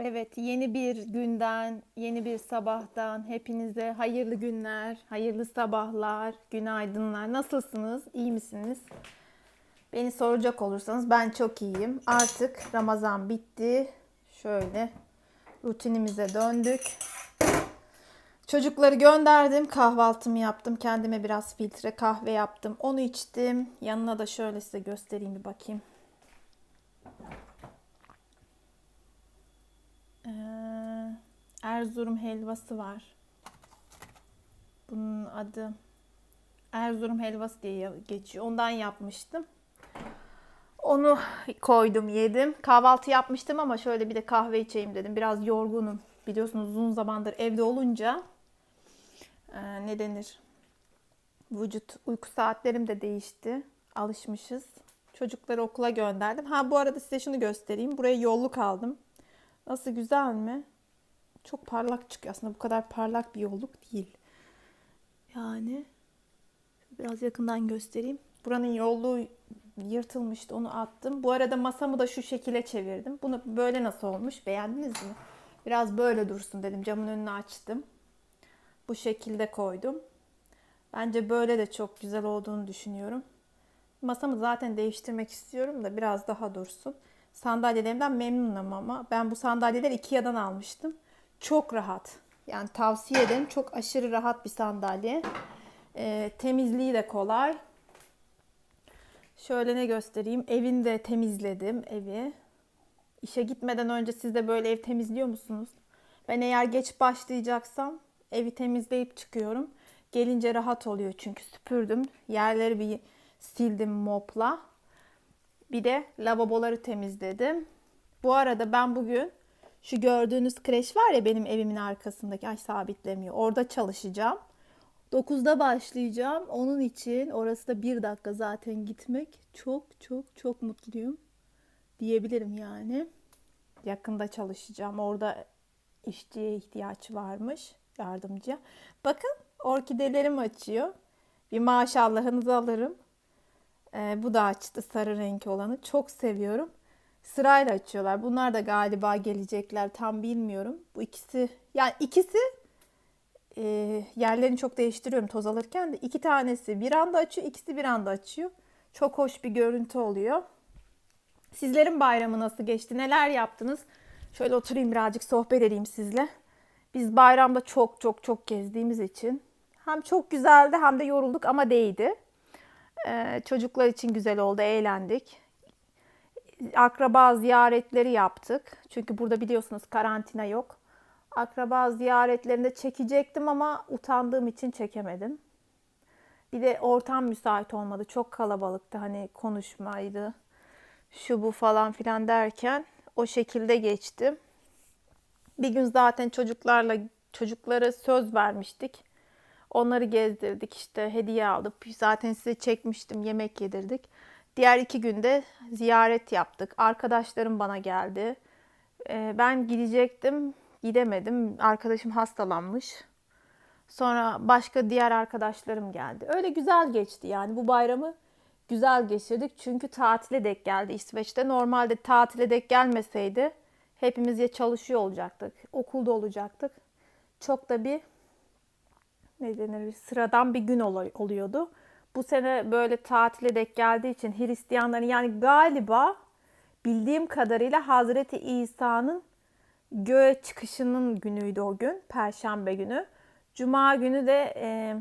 Evet, yeni bir günden, yeni bir sabahtan hepinize hayırlı günler, hayırlı sabahlar, günaydınlar. Nasılsınız? İyi misiniz? Beni soracak olursanız ben çok iyiyim. Artık Ramazan bitti. Şöyle rutinimize döndük. Çocukları gönderdim. Kahvaltımı yaptım. Kendime biraz filtre kahve yaptım. Onu içtim. Yanına da şöyle size göstereyim bir bakayım. Erzurum helvası var. Bunun adı Erzurum helvası diye geçiyor. Ondan yapmıştım. Onu koydum yedim. Kahvaltı yapmıştım ama şöyle bir de kahve içeyim dedim. Biraz yorgunum. Biliyorsunuz uzun zamandır evde olunca e, ne denir? Vücut uyku saatlerim de değişti. Alışmışız. Çocukları okula gönderdim. Ha bu arada size şunu göstereyim. Buraya yolluk aldım. Nasıl güzel mi? Çok parlak çıkıyor. Aslında bu kadar parlak bir yolluk değil. Yani biraz yakından göstereyim. Buranın yolluğu yırtılmıştı. Onu attım. Bu arada masamı da şu şekilde çevirdim. Bunu böyle nasıl olmuş? Beğendiniz mi? Biraz böyle dursun dedim. Camın önünü açtım. Bu şekilde koydum. Bence böyle de çok güzel olduğunu düşünüyorum. Masamı zaten değiştirmek istiyorum da biraz daha dursun. Sandalyelerimden memnunum ama ben bu sandalyeleri Ikea'dan almıştım. Çok rahat. Yani tavsiye ederim. Çok aşırı rahat bir sandalye. Ee, temizliği de kolay. Şöyle ne göstereyim. Evini de temizledim evi. İşe gitmeden önce siz de böyle ev temizliyor musunuz? Ben eğer geç başlayacaksam evi temizleyip çıkıyorum. Gelince rahat oluyor çünkü süpürdüm. Yerleri bir sildim mopla. Bir de lavaboları temizledim. Bu arada ben bugün şu gördüğünüz kreş var ya benim evimin arkasındaki ay sabitlemiyor. Orada çalışacağım. 9'da başlayacağım. Onun için orası da bir dakika zaten gitmek. Çok çok çok mutluyum. Diyebilirim yani. Yakında çalışacağım. Orada işçiye ihtiyaç varmış. Yardımcı. Bakın orkidelerim açıyor. Bir maşallahınızı alırım. Ee, bu da açtı sarı renk olanı. Çok seviyorum. Sırayla açıyorlar. Bunlar da galiba gelecekler. Tam bilmiyorum. Bu ikisi yani ikisi e, yerlerini çok değiştiriyorum toz alırken de. iki tanesi bir anda açıyor. ikisi bir anda açıyor. Çok hoş bir görüntü oluyor. Sizlerin bayramı nasıl geçti? Neler yaptınız? Şöyle oturayım birazcık sohbet edeyim sizle. Biz bayramda çok çok çok gezdiğimiz için hem çok güzeldi hem de yorulduk ama değdi. Ee, çocuklar için güzel oldu, eğlendik. Akraba ziyaretleri yaptık. Çünkü burada biliyorsunuz karantina yok. Akraba ziyaretlerinde çekecektim ama utandığım için çekemedim. Bir de ortam müsait olmadı. Çok kalabalıktı. Hani konuşmaydı. Şu bu falan filan derken o şekilde geçti. Bir gün zaten çocuklarla çocuklara söz vermiştik. Onları gezdirdik işte hediye aldık. Zaten size çekmiştim yemek yedirdik. Diğer iki günde ziyaret yaptık. Arkadaşlarım bana geldi. Ee, ben gidecektim. Gidemedim. Arkadaşım hastalanmış. Sonra başka diğer arkadaşlarım geldi. Öyle güzel geçti yani bu bayramı güzel geçirdik. Çünkü tatile denk geldi İsveç'te. Normalde tatile denk gelmeseydi hepimiz ya çalışıyor olacaktık, okulda olacaktık. Çok da bir ne denir sıradan bir gün oluyordu. Bu sene böyle tatile denk geldiği için Hristiyanların yani galiba bildiğim kadarıyla Hazreti İsa'nın göğe çıkışının günüydü o gün. Perşembe günü. Cuma günü de e,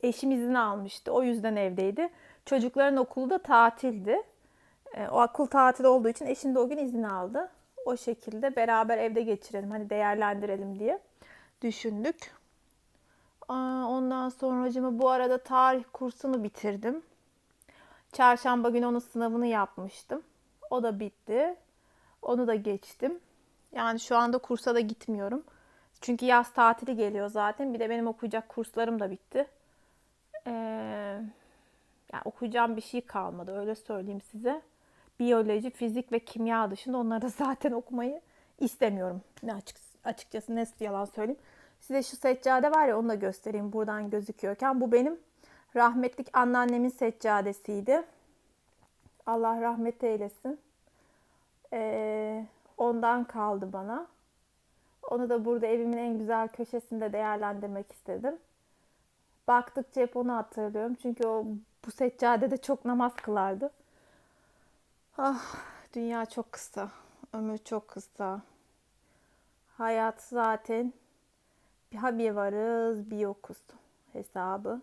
eşim izin almıştı. O yüzden evdeydi. Çocukların okulu da tatildi. E, o okul tatil olduğu için eşim de o gün izin aldı. O şekilde beraber evde geçirelim. Hani değerlendirelim diye düşündük. Ondan sonra bu arada tarih kursunu bitirdim. Çarşamba günü onun sınavını yapmıştım. O da bitti. Onu da geçtim. Yani şu anda kursa da gitmiyorum. Çünkü yaz tatili geliyor zaten. Bir de benim okuyacak kurslarım da bitti. Ee, yani okuyacağım bir şey kalmadı öyle söyleyeyim size. Biyoloji, fizik ve kimya dışında onları zaten okumayı istemiyorum. Ne açık, açıkçası ne yalan söyleyeyim. Size şu seccade var ya onu da göstereyim buradan gözüküyorken. Bu benim rahmetlik anneannemin seccadesiydi. Allah rahmet eylesin. Ee, Ondan kaldı bana. Onu da burada evimin en güzel köşesinde değerlendirmek istedim. Baktıkça hep onu hatırlıyorum. Çünkü o bu seccadede çok namaz kılardı. Ah, dünya çok kısa. Ömür çok kısa. Hayat zaten bir bir varız bir yokuz hesabı.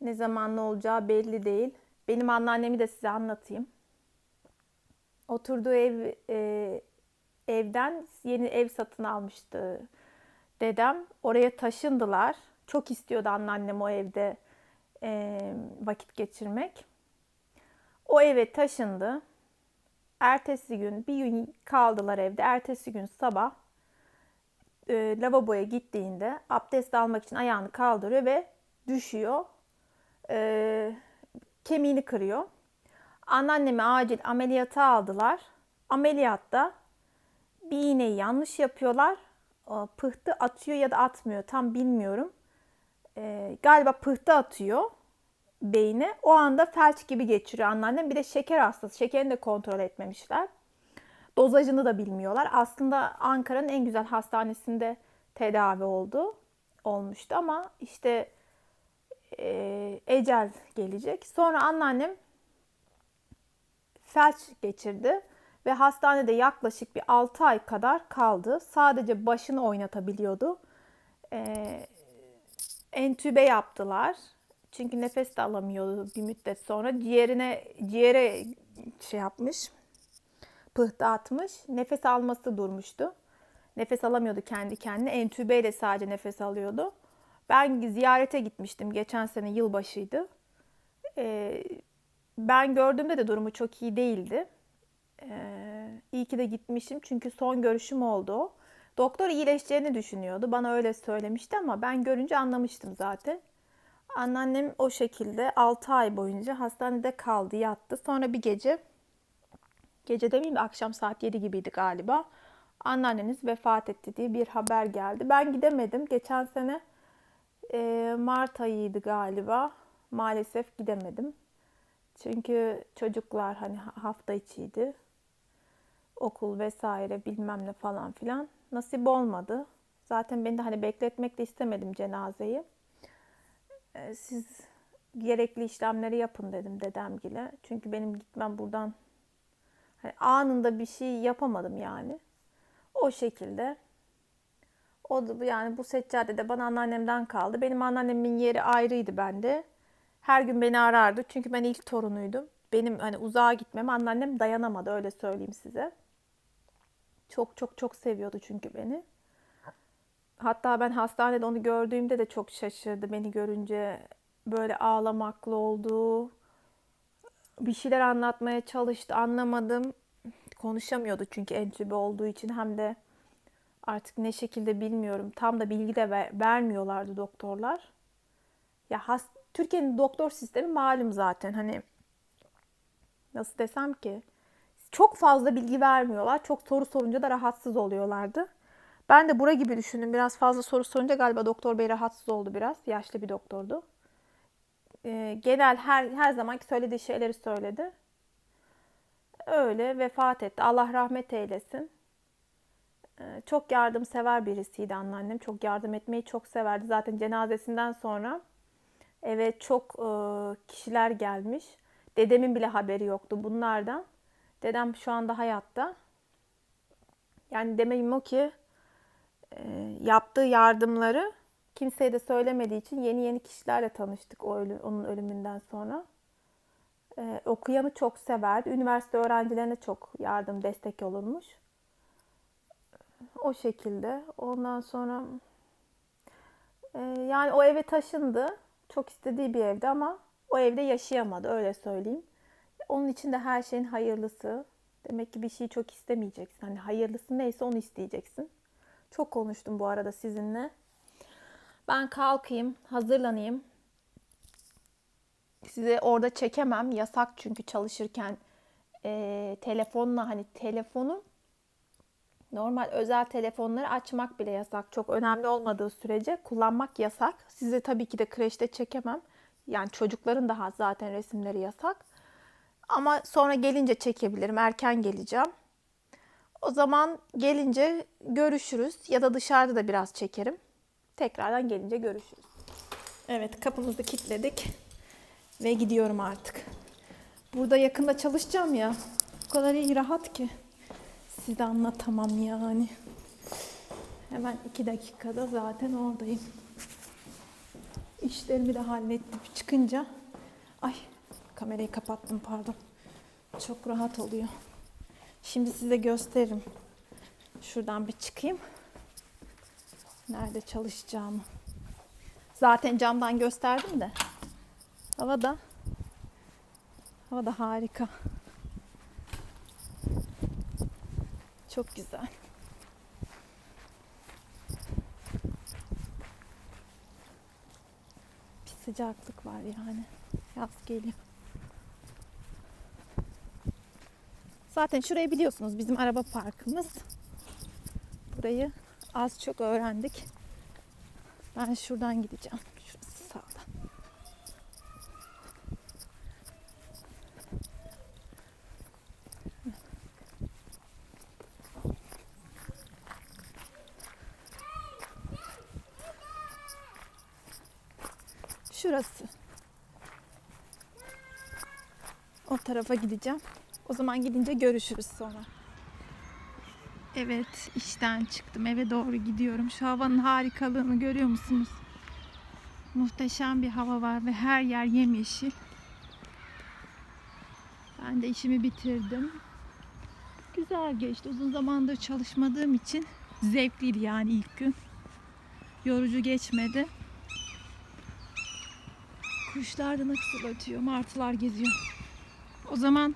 Ne zaman ne olacağı belli değil. Benim anneannemi de size anlatayım. Oturduğu ev e, evden yeni ev satın almıştı dedem. Oraya taşındılar. Çok istiyordu anneannem o evde e, vakit geçirmek. O eve taşındı. Ertesi gün bir gün kaldılar evde. Ertesi gün sabah e, lavaboya gittiğinde abdest almak için ayağını kaldırıyor ve düşüyor. E, kemiğini kırıyor. Anneannemi acil ameliyata aldılar. Ameliyatta bir iğneyi yanlış yapıyorlar. O Pıhtı atıyor ya da atmıyor tam bilmiyorum. E, galiba pıhtı atıyor beyine. O anda felç gibi geçiriyor anneannem. Bir de şeker hastası. Şekerini de kontrol etmemişler. Dozajını da bilmiyorlar. Aslında Ankara'nın en güzel hastanesinde tedavi oldu. Olmuştu ama işte e, ecel gelecek. Sonra anneannem felç geçirdi ve hastanede yaklaşık bir 6 ay kadar kaldı. Sadece başını oynatabiliyordu. E, entübe yaptılar. Çünkü nefes de alamıyordu bir müddet sonra. Ciğerine ciğere şey yapmış. Pıhtı atmış. Nefes alması durmuştu. Nefes alamıyordu kendi kendine. Entübeyle sadece nefes alıyordu. Ben ziyarete gitmiştim. Geçen sene yılbaşıydı. Ee, ben gördüğümde de durumu çok iyi değildi. Ee, iyi ki de gitmişim çünkü son görüşüm oldu. Doktor iyileşeceğini düşünüyordu. Bana öyle söylemişti ama ben görünce anlamıştım zaten. Anneannem o şekilde 6 ay boyunca hastanede kaldı, yattı. Sonra bir gece, gece demeyeyim de akşam saat 7 gibiydi galiba. Anneanneniz vefat etti diye bir haber geldi. Ben gidemedim. Geçen sene e, Mart ayıydı galiba. Maalesef gidemedim. Çünkü çocuklar hani hafta içiydi. Okul vesaire bilmem ne falan filan. Nasip olmadı. Zaten ben de hani bekletmek de istemedim cenazeyi. E, siz gerekli işlemleri yapın dedim dedemgile. Çünkü benim gitmem buradan hani anında bir şey yapamadım yani. O şekilde. O da yani bu seccade de bana anneannemden kaldı. Benim anneannemin yeri ayrıydı bende. Her gün beni arardı. Çünkü ben ilk torunuydum. Benim hani uzağa gitmem anneannem dayanamadı öyle söyleyeyim size. Çok çok çok seviyordu çünkü beni. Hatta ben hastanede onu gördüğümde de çok şaşırdı. Beni görünce böyle ağlamaklı oldu. Bir şeyler anlatmaya çalıştı. Anlamadım. Konuşamıyordu çünkü entübe olduğu için hem de artık ne şekilde bilmiyorum. Tam da bilgi de ver, vermiyorlardı doktorlar. Ya has, Türkiye'nin doktor sistemi malum zaten. Hani nasıl desem ki çok fazla bilgi vermiyorlar. Çok soru sorunca da rahatsız oluyorlardı. Ben de bura gibi düşündüm. Biraz fazla soru sorunca galiba doktor bey rahatsız oldu biraz. Yaşlı bir doktordu. Ee, genel her her zamanki söylediği şeyleri söyledi. Öyle vefat etti. Allah rahmet eylesin. Ee, çok yardımsever birisiydi anneannem. Çok yardım etmeyi çok severdi. Zaten cenazesinden sonra eve çok e, kişiler gelmiş. Dedemin bile haberi yoktu bunlardan. Dedem şu anda hayatta. Yani demeyim o ki e, yaptığı yardımları kimseye de söylemediği için yeni yeni kişilerle tanıştık o ölü, onun ölümünden sonra. E, okuyanı çok severdi. Üniversite öğrencilerine çok yardım, destek olurmuş. O şekilde. Ondan sonra e, yani o eve taşındı. Çok istediği bir evde ama o evde yaşayamadı öyle söyleyeyim. Onun için de her şeyin hayırlısı. Demek ki bir şeyi çok istemeyeceksin. Hani hayırlısı neyse onu isteyeceksin. Çok konuştum bu arada sizinle. Ben kalkayım, hazırlanayım. Size orada çekemem. Yasak çünkü çalışırken e, telefonla hani telefonu normal özel telefonları açmak bile yasak. Çok önemli olmadığı sürece kullanmak yasak. Size tabii ki de kreşte çekemem. Yani çocukların daha zaten resimleri yasak. Ama sonra gelince çekebilirim. Erken geleceğim. O zaman gelince görüşürüz ya da dışarıda da biraz çekerim. Tekrardan gelince görüşürüz. Evet kapımızı kilitledik ve gidiyorum artık. Burada yakında çalışacağım ya. O kadar iyi rahat ki. Size anlatamam yani. Hemen iki dakikada zaten oradayım. İşlerimi de hallettim. Çıkınca ay kamerayı kapattım pardon. Çok rahat oluyor. Şimdi size gösteririm. Şuradan bir çıkayım. Nerede çalışacağımı. Zaten camdan gösterdim de. Hava da hava da harika. Çok güzel. Bir sıcaklık var yani. Yaz geliyor. Zaten şurayı biliyorsunuz bizim araba parkımız. Burayı az çok öğrendik. Ben şuradan gideceğim. Şurası sağdan. Şurası. O tarafa gideceğim. O zaman gidince görüşürüz sonra. Evet, işten çıktım. Eve doğru gidiyorum. Şu havanın harikalığını görüyor musunuz? Muhteşem bir hava var ve her yer yemyeşil. Ben de işimi bitirdim. Güzel geçti. Uzun zamandır çalışmadığım için zevkliydi yani ilk gün. Yorucu geçmedi. Kuşlar da nasıl ötüyor, martılar geziyor. O zaman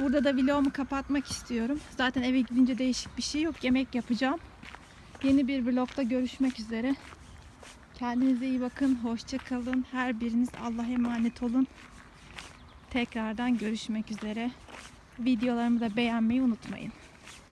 burada da vlogumu kapatmak istiyorum. Zaten eve gidince değişik bir şey yok. Yemek yapacağım. Yeni bir vlogda görüşmek üzere. Kendinize iyi bakın. Hoşça kalın. Her biriniz Allah'a emanet olun. Tekrardan görüşmek üzere. Videolarımı da beğenmeyi unutmayın.